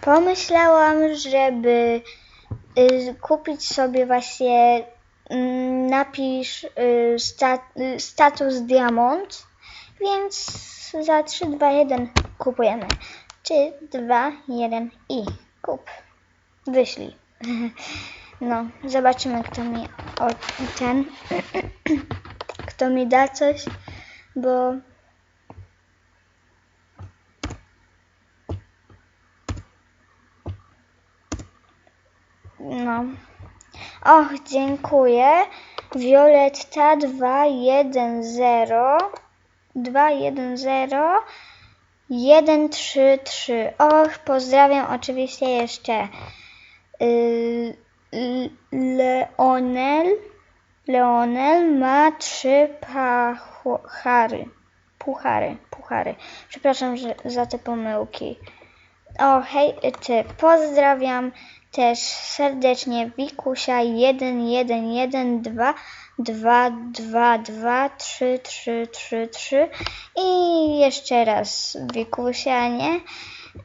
Pomyślałam, żeby y, kupić sobie właśnie mm, napisz y, y, status diamont, więc za 3, 2, 1 kupujemy. 3, 2, 1 i kup. Wyślij. No, zobaczymy kto mi o, ten kto mi da coś, bo no. Och, dziękuję. Violetta 210 210 133. Och, pozdrawiam oczywiście jeszcze y, Leonel. Leonel ma trzy puchary. Puchary, puchary. Przepraszam za te pomyłki. O, hej, ty. Pozdrawiam też serdecznie Wikusia 1112 2 2 2 3 3 3 3 i jeszcze raz Wikusia, nie?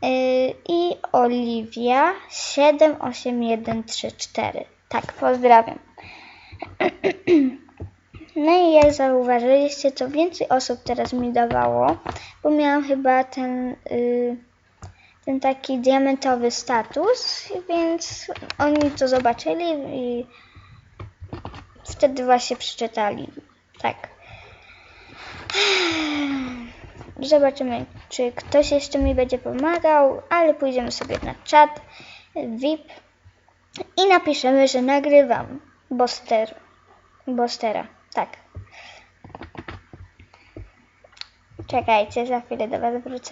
Yy, I Oliwia 78134. Tak, pozdrawiam. No i jak zauważyliście, to więcej osób teraz mi dawało, bo miałam chyba ten, y, ten taki diamentowy status, więc oni to zobaczyli i wtedy właśnie przeczytali. Tak. Zobaczymy, czy ktoś jeszcze mi będzie pomagał, ale pójdziemy sobie na czat VIP i napiszemy, że nagrywam Boster. Bostera, tak. Czekajcie, za chwilę do Was wrócę.